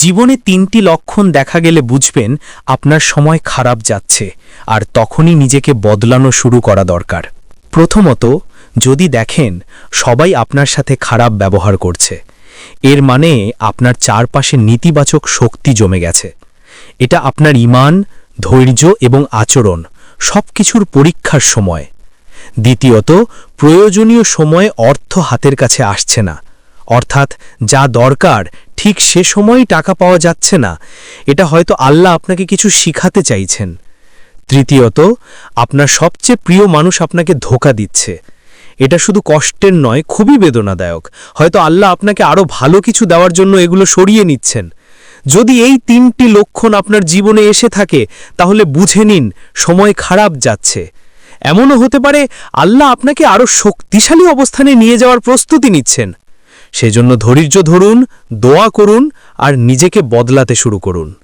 জীবনে তিনটি লক্ষণ দেখা গেলে বুঝবেন আপনার সময় খারাপ যাচ্ছে, আর তখনই নিজেকে বদলানো শুরু করা দরকার। প্রথমত, যদি দেখেন সবাই আপনার সাথে খারাপ ব্যবহার করছে, এর মানে আপনার চারপাশে নেতিবাচক শক্তি জমে গেছে। এটা আপনার ইমান, ধৈর্য এবং আচরণ সবকিছুর পরীক্ষার সময়। দ্বিতীয়ত, প্রয়োজনীয় সময়ে অর্থ হাতের কাছে আসছে না, অর্থাৎ যা দরকার ঠিক সে সময়ই টাকা পাওয়া যাচ্ছে না। এটা হয়তো আল্লাহ আপনাকে কিছু শিখাতে চাইছেন। তৃতীয়ত, আপনার সবচেয়ে প্রিয় মানুষ আপনাকে ধোকা দিচ্ছে। এটা শুধু কষ্টের নয়, খুবই বেদনাদায়ক। হয়তো আল্লাহ আপনাকে আরও ভালো কিছু দেওয়ার জন্য এগুলো সরিয়ে নিচ্ছেন। যদি এই তিনটি লক্ষণ আপনার জীবনে এসে থাকে, তাহলে বুঝে নিন, সময় খারাপ যাচ্ছে। এমনও হতে পারে, আল্লাহ আপনাকে আরও শক্তিশালী অবস্থানে নিয়ে যাওয়ার প্রস্তুতি নিচ্ছেন। সেজন্য ধৈর্য ধরুন দোয়া করুন আর নিজেকে বদলাতে শুরু করুন।